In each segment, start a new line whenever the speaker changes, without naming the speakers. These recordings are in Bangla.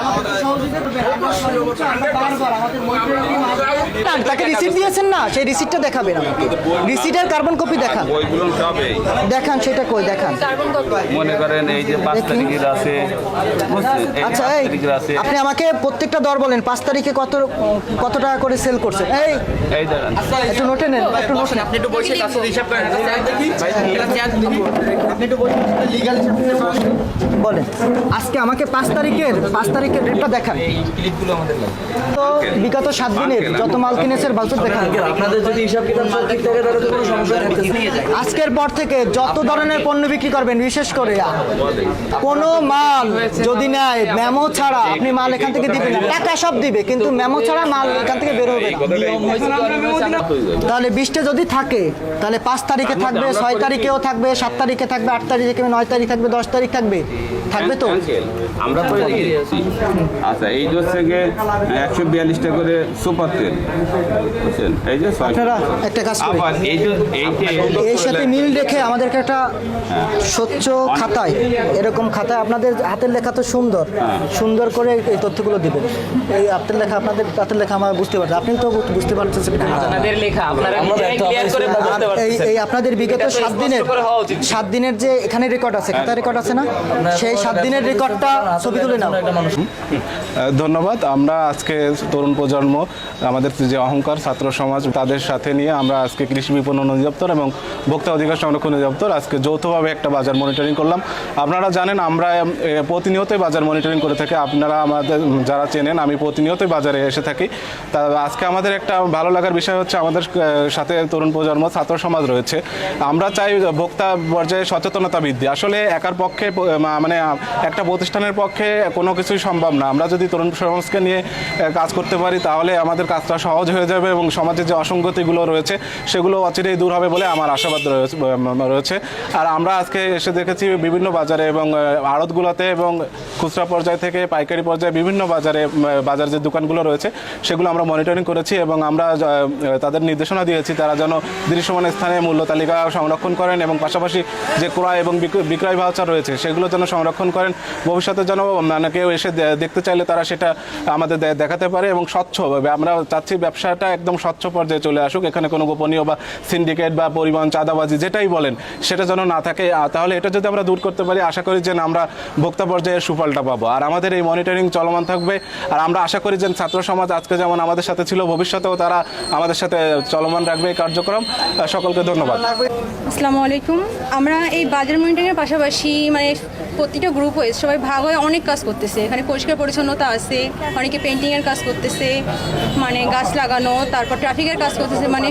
আমাদের সহযোগিতা করবে আমরা বারবার আমাদের মন্ত্রী না, তাকে রিসিট দিয়েছেন না সেই রিসিটটা দেখাবেন আমাকে। রিসিটের কার্বন কপি দেখান।
বইগুলো সবই।
দেখান সেটা কই দেখান।
মনে করেন এই যে পাঁচ তারিখের আছে
আচ্ছা এই আপনি আমাকে প্রত্যেকটা দর বলেন পাঁচ তারিখে কত কত টাকা করে সেল করছেন? এই
এই দাঁড়ান।
একটু নোটে নেন একটু নোটে
আপনি একটু বসে কাছে হিসাব করেন
লিগাল বলেন আজকে আমাকে পাঁচ তারিখের পাঁচ তারিখের রেটটা দেখান।
ক্লিপগুলো আমাদের লাগবে
তো বিগত সাত দিনের যত মাল কিনেছে বালচুর দেখান
আপনাদের যদি হিসাব কিতাব সব ঠিক থাকে তাহলে তো কোনো সমস্যা নেই।
আজকের পর থেকে যত ধরনের পণ্য বিক্রি করবেন বিশেষ করে কোনো মাল যদি নেয় মেমো ছাড়া আপনি মাল এখান থেকে দিবেন না। টাকা সব দিবে কিন্তু মেমো ছাড়া মাল এখান থেকে বের হবে না। তাহলে বিশটা যদি থাকে তাহলে পাঁচ তারিখে থাকবে ছয় তারিখেও থাকবে সাত তারিখে থাকবে আট তারিখে থাকবে নয় তারিখ থাকবে দশ তারিখ থাকবে। থাকবে তো?
আমরা তো আচ্ছা এই হচ্ছে গিয়ে একশো বিয়াল্লিশটা করে সুপার তেল। বুঝছেন এই যে
আপনারা একটা কাজ।
আবার এই যে
এর সাথে মিল রেখে আমাদেরকে একটা স্বচ্ছ খাতায় এরকম খাতায় আপনাদের হাতের লেখা তো সুন্দর। সুন্দর করে এই তথ্যগুলো দিবেন। এই হাতের লেখা আপনাদের হাতের লেখা আমার বুঝতে পারছি। আপনি তো বুঝতে পারছেন
আপনাদের লেখা আপনারা ক্লিয়ার করে বুঝতে
এই এই আপনাদের বিগত সাত দিনের সাত দিনের যে এখানে রেকর্ড আছে খাতা রেকর্ড আছে না? সেই সাত দিনের রেকর্ডটা ছবি তুলে নাও।
ধন্যবাদ। আমরা আজকে তরুণ প্রজন্ম আমাদের যে অহংকার ছাত্র সমাজ তাদের সাথে নিয়ে আমরা আজকে কৃষি বিপণন অধিদপ্তর এবং ভোক্তা অধিকার সংরক্ষণ অধিদপ্তর আজকে যৌথভাবে একটা বাজার মনিটরিং করলাম। আপনারা জানেন আমরা প্রতিনিয়তই বাজার মনিটরিং করে থাকি। আপনারা আমাদের, যারা চেনেন, আমি প্রতিনিয়তই বাজারে এসে থাকি। তা আজকে আমাদের একটা ভালো লাগার বিষয় হচ্ছে আমাদের সাথে তরুণ প্রজন্ম ছাত্র সমাজ রয়েছে। আমরা চাই ভোক্তা পর্যায়ে সচেতনতা বৃদ্ধি। আসলে একার পক্ষে মানে একটা প্রতিষ্ঠানের পক্ষে কোনো কিছুই সম্ভব না। আমরা যদি তরুণ সমাজকে নিয়ে কাজ করতে পারি, তাহলে আমাদের কাজটা সহজ হয়ে যাবে এবং সমাজের যে অসঙ্গতিগুলো রয়েছে, সেগুলো অচিরেই দূর হবে বলে আমার আশাবাদ রয়েছে আর আমরা আজকে এসে দেখেছি বিভিন্ন বাজারে এবং আড়তগুলোতে এবং খুচরা পর্যায় থেকে পাইকারি পর্যায়ে বিভিন্ন বাজারে বাজার যে দোকানগুলো রয়েছে, সেগুলো আমরা মনিটরিং করেছি এবং আমরা তাদের নির্দেশনা দিয়েছি তারা যেন দৃশ্যমান স্থানে মূল্য তালিকা সংরক্ষণ করেন এবং পাশাপাশি যে ক্রয় এবং বিক্রয়- ভাউচার রয়েছে, সেগুলো যেন সংরক্ষণ করেন। ভবিষ্যতে যেন মানে কেউ এসে দেখতে চাইলে তারা সেটা আমাদের দেখাতে পারে এবং স্বচ্ছভাবে আমরা চাচ্ছি ব্যবসাটা একদম স্বচ্ছ পর্যায়ে চলে আসুক, এখানে কোনো গোপনীয় বা সিন্ডিকেট বা পরিবহন চাঁদাবাজি যেটাই বলেন, সেটা যেন না থাকে। তাহলে এটা যদি আমরা দূর করতে পারি, আশা করি যে আমরা ভোক্তা পর্যায়ের সুফলটা পাবো আর আমাদের এই মনিটরিং চলমান থাকবে। আর আমরা আশা করি যে ছাত্র সমাজ আজকে যেমন আমাদের সাথে ছিল, ভবিষ্যতেও তারা আমাদের সাথে চলমান রাখবে এই কার্যক্রম। সকলকে ধন্যবাদ।
আসসালামু আলাইকুম। আমরা এই বাজার মনিটরিংয়ের পাশাপাশি মানে প্রতিটা গ্রুপ হয়ে সবাই ভাগ হয়ে অনেক কাজ করতেছে। এখানে পরিষ্কার পরিচ্ছন্নতা আছে, অনেকে পেন্টিংয়ের কাজ করতেছে মানে গাছ লাগানো, তারপর ট্রাফিকের কাজ করতেছে মানে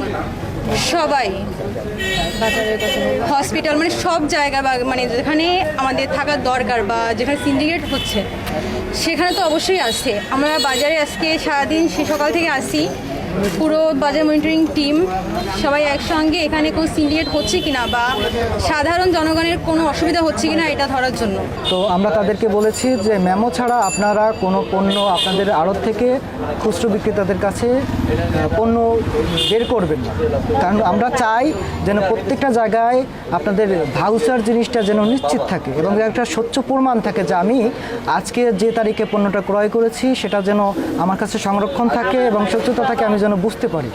সবাই। হসপিটাল মানে সব জায়গা বা মানে যেখানে আমাদের থাকার দরকার বা যেখানে সিন্ডিকেট হচ্ছে সেখানে তো অবশ্যই আছে। আমরা বাজারে আজকে সারাদিন সে সকাল থেকে আসি পুরো বাজার মনিটরিং টিম সবাই একসঙ্গে এখানে কোনো সিন্ডিকেট হচ্ছে কিনা বা সাধারণ জনগণের কোনো অসুবিধা হচ্ছে কিনা এটা ধরার জন্য।
তো আমরা তাদেরকে বলেছি যে মেমো ছাড়া আপনারা কোনো পণ্য আপনাদের আড়ত থেকে খুচরো বিক্রেতাদের কাছে পণ্য বের করবেন না। কারণ আমরা চাই যেন প্রত্যেকটা জায়গায় আপনাদের ভাউচার জিনিসটা যেন নিশ্চিত থাকে এবং একটা স্বচ্ছ প্রমাণ থাকে যে আমি আজকে যে তারিখে পণ্যটা ক্রয় করেছি সেটা যেন আমার কাছে সংরক্ষণ থাকে এবং স্বচ্ছতা থাকে, আমি যেন বুঝতে পারি।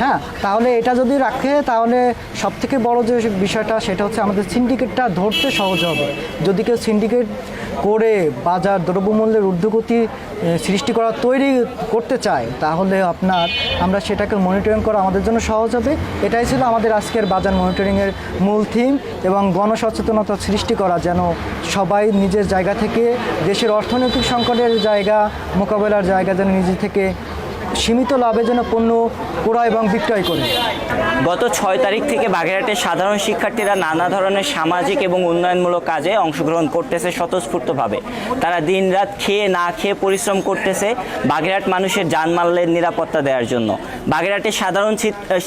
হ্যাঁ তাহলে এটা যদি রাখে, তাহলে সব থেকে বড় যে বিষয়টা, সেটা হচ্ছে আমাদের সিন্ডিকেটটা ধরতে সহজ হবে। যদি কেউ সিন্ডিকেট করে বাজার দ্রব্যমূল্যের ঊর্ধ্বগতি সৃষ্টি করা, তৈরি করতে চায়, তাহলে আপনার, আমরা সেটাকে মনিটরিং করা আমাদের জন্য সহজ হবে। এটাই ছিল আমাদের আজকের বাজার মনিটরিংয়ের মূল থিম এবং গণসচেতনতা সৃষ্টি করা, যেন সবাই নিজের জায়গা থেকে দেশের অর্থনৈতিক সংকটের জায়গা, মোকাবেলার জায়গা যেন নিজে থেকে সীমিত লাভে যেন পণ্য ক্রয় এবং বিক্রয় করে।
গত ছয় তারিখ থেকে বাগেরহাটের সাধারণ শিক্ষার্থীরা নানা ধরনের সামাজিক এবং উন্নয়নমূলক কাজে অংশগ্রহণ করতেছে স্বতঃস্ফূর্তভাবে। তারা দিনরাত খেয়ে না খেয়ে পরিশ্রম করতেছে বাগেরহাট মানুষের জানমালের নিরাপত্তা দেওয়ার জন্য। বাগেরহাটের সাধারণ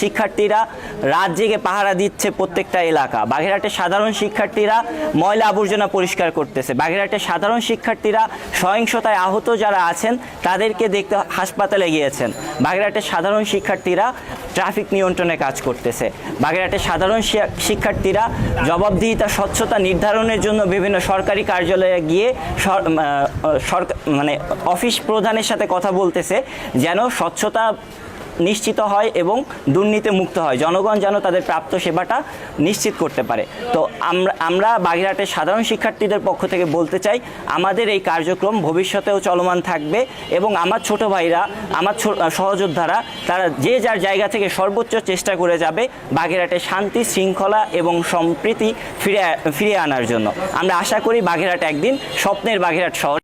শিক্ষার্থীরা রাত জেগে পাহারা দিচ্ছে প্রত্যেকটা এলাকা। বাগেরহাটের সাধারণ শিক্ষার্থীরা ময়লা আবর্জনা পরিষ্কার করতেছে। বাগেরহাটের সাধারণ শিক্ষার্থীরা সহিংসতায় আহত যারা আছেন, তাদেরকে দেখতে হাসপাতালে গিয়েছেন বাগেরহাটের সাধারণ শিক্ষার্থীরা ট্রাফিক নিয়ন্ত্রণে কাজ করতেছে। বাগেরহাটের সাধারণ শিক্ষার্থীরা জবাবদিহিতা, স্বচ্ছতা নির্ধারণের জন্য বিভিন্ন সরকারি কার্যালয়ে গিয়ে সরকার মানে অফিস প্রধানের সাথে কথা বলতেছে, যেন স্বচ্ছতা নিশ্চিত হয় এবং দুর্নীতি মুক্ত হয়। জনগণ যেন তাদের প্রাপ্ত সেবাটা নিশ্চিত করতে পারে। তো আমরা আমরা বাগেরহাটের সাধারণ শিক্ষার্থীদের পক্ষ থেকে বলতে চাই, আমাদের এই কার্যক্রম ভবিষ্যতেও চলমান থাকবে এবং আমার ছোট ভাইরা, আমার সহযোদ্ধারা, তারা যে যার জায়গা থেকে সর্বোচ্চ চেষ্টা করে যাবে বাগেরহাটে শান্তি, শৃঙ্খলা এবং সম্প্রীতি ফিরে, ফিরিয়ে আনার জন্য। আমরা আশা করি বাগেরহাট একদিন স্বপ্নের বাগেরহাট শহর